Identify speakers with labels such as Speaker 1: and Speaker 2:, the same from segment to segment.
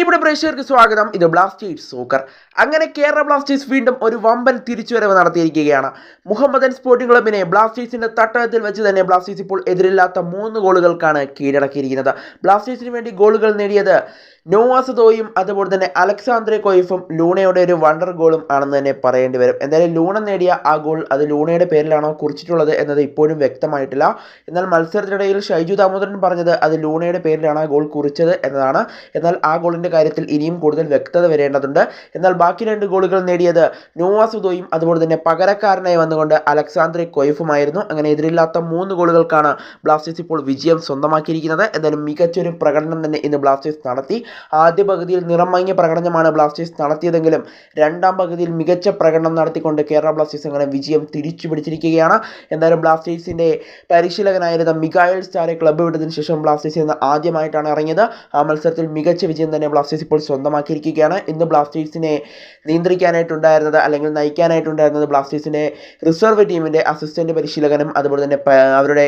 Speaker 1: പ്രിയപ്പെട്ട പ്രേക്ഷകർക്ക് സ്വാഗതം. ഇത് ബ്ലാസ്റ്റേഴ്സ് സൂക്കർ അങ്ങനെ കേരള ബ്ലാസ്റ്റേഴ്സ് വീണ്ടും ഒരു വമ്പൻ തിരിച്ചുവരവ് നടത്തിയിരിക്കുകയാണ്. മുഹമ്മദൻ സ്പോർട്ടിംഗ് ക്ലബിനെ ബ്ലാസ്റ്റേഴ്സിന്റെ തട്ടകത്തിൽ വെച്ച് തന്നെ ബ്ലാസ്റ്റേഴ്സ് ഇപ്പോൾ എതിരില്ലാത്ത മൂന്ന് ഗോളുകൾക്കാണ് കീഴടക്കിയിരിക്കുന്നത്. ബ്ലാസ്റ്റേഴ്സിന് വേണ്ടി ഗോളുകൾ നേടിയത് നോവാസതോയും അതുപോലെ തന്നെ അലക്സാന്ദ്രെ കൊയ്ഫും ലൂണയുടെ ഒരു വണ്ടർ ഗോളും ആണെന്ന് തന്നെ പറയേണ്ടി വരും. എന്തായാലും ലൂണ നേടിയ ആ ഗോൾ അത് ലൂണയുടെ പേരിലാണോ കുറിച്ചിട്ടുള്ളത് എന്നത് ഇപ്പോഴും വ്യക്തമായിട്ടില്ല. എന്നാൽ മത്സരത്തിനിടയിൽ ഷൈജു ദാമോദരൻ പറഞ്ഞത് അത് ലൂണയുടെ പേരിലാണ് ആ ഗോൾ കുറിച്ചത് എന്നതാണ്. എന്നാൽ ആ ഗോളിന്റെ കാര്യത്തിൽ ഇനിയും കൂടുതൽ വ്യക്തത വരേണ്ടതുണ്ട്. എന്നാൽ ബാക്കി രണ്ട് ഗോളുകൾ നേടിയത് നോവാസുദോയും അതുപോലെ തന്നെ പകരക്കാരനായി വന്നുകൊണ്ട് അലക്സാന്ദ്രെ കൊയ്ഫുമായിരുന്നു. അങ്ങനെ എതിരില്ലാത്ത മൂന്ന് ഗോളുകൾക്കാണ് ബ്ലാസ്റ്റേഴ്സ് ഇപ്പോൾ വിജയം സ്വന്തമാക്കിയിരിക്കുന്നത്. എന്തായാലും മികച്ചൊരു പ്രകടനം തന്നെ ഇന്ന് ബ്ലാസ്റ്റേഴ്സ് നടത്തി. ആദ്യ പകുതിയിൽ നിറം പ്രകടനമാണ് ബ്ലാസ്റ്റേഴ്സ് നടത്തിയതെങ്കിലും രണ്ടാം പകുതിയിൽ മികച്ച പ്രകടനം നടത്തിക്കൊണ്ട് കേരള ബ്ലാസ്റ്റേഴ്സ് അങ്ങനെ വിജയം തിരിച്ചു പിടിച്ചിരിക്കുകയാണ് എന്തായാലും ബ്ലാസ്റ്റേഴ്സിന്റെ പരിശീലകനായിരുന്ന മികായൽ സ്റ്റാറെ ക്ലബ്ബ് വിട്ടതിന് ശേഷം ബ്ലാസ്റ്റേഴ്സ് ആദ്യമായിട്ടാണ് ഇറങ്ങിയത്. ആ മത്സരത്തിൽ മികച്ച വിജയം തന്നെ ബ്ലാസ്റ്റേഴ്സ് ഇപ്പോൾ സ്വന്തമാക്കിയിരിക്കുകയാണ്. ഇന്ന് ബ്ലാസ്റ്റേഴ്സിനെ നിയന്ത്രിക്കാനായിട്ടുണ്ടായിരുന്നത് അല്ലെങ്കിൽ നയിക്കാനായിട്ടുണ്ടായിരുന്നത് ബ്ലാസ്റ്റേഴ്സിന്റെ റിസർവ് ടീമിന്റെ അസിസ്റ്റന്റ് പരിശീലകനും അതുപോലെ തന്നെ അവരുടെ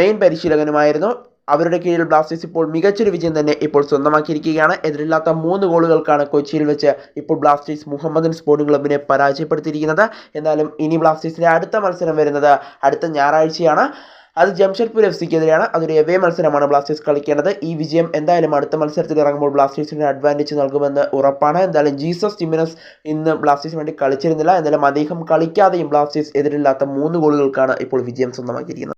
Speaker 1: മെയിൻ പരിശീലകനുമായിരുന്നു. അവരുടെ കീഴിൽ ബ്ലാസ്റ്റേഴ്സ് ഇപ്പോൾ മികച്ചൊരു വിജയം തന്നെ ഇപ്പോൾ സ്വന്തമാക്കിയിരിക്കുകയാണ്. എതിരില്ലാത്ത മൂന്ന് ഗോളുകൾക്കാണ് കൊച്ചിയിൽ വെച്ച് ഇപ്പോൾ ബ്ലാസ്റ്റേഴ്സ് മുഹമ്മദൻ സ്പോർട്ടിംഗ് ക്ലബിനെ പരാജയപ്പെടുത്തിയിരിക്കുന്നത്. എന്നാലും ഇനി ബ്ലാസ്റ്റേഴ്സിന്റെ അടുത്ത മത്സരം വരുന്നത് അടുത്ത ഞായറാഴ്ചയാണ്. അത് ജംഷഡ്പൂർ എഫ് സിക്കെതിരെയാണ് അതൊരു എവേ മത്സരമാണ് ബ്ലാസ്റ്റേഴ്സ് കളിക്കേണ്ടത്. ഈ വിജയം എന്തായാലും അടുത്ത മത്സരത്തിൽ ഇറങ്ങുമ്പോൾ ബ്ലാസ്റ്റേഴ്സിന് അഡ്വാന്റേജ് നൽകുമെന്ന് ഉറപ്പാണ്. എന്തായാലും ജീസസ് ടിമിനസ് ഇന്ന് ബ്ലാസ്റ്റേഴ്സിന് വേണ്ടി കളിച്ചിരുന്നില്ല. എന്തായാലും അദ്ദേഹം കളിക്കാതെയും ബ്ലാസ്റ്റേഴ്സ് എതിരില്ലാത്ത മൂന്ന് ഗോളുകൾക്കാണ് ഇപ്പോൾ വിജയം സ്വന്തമാക്കിയിരിക്കുന്നത്.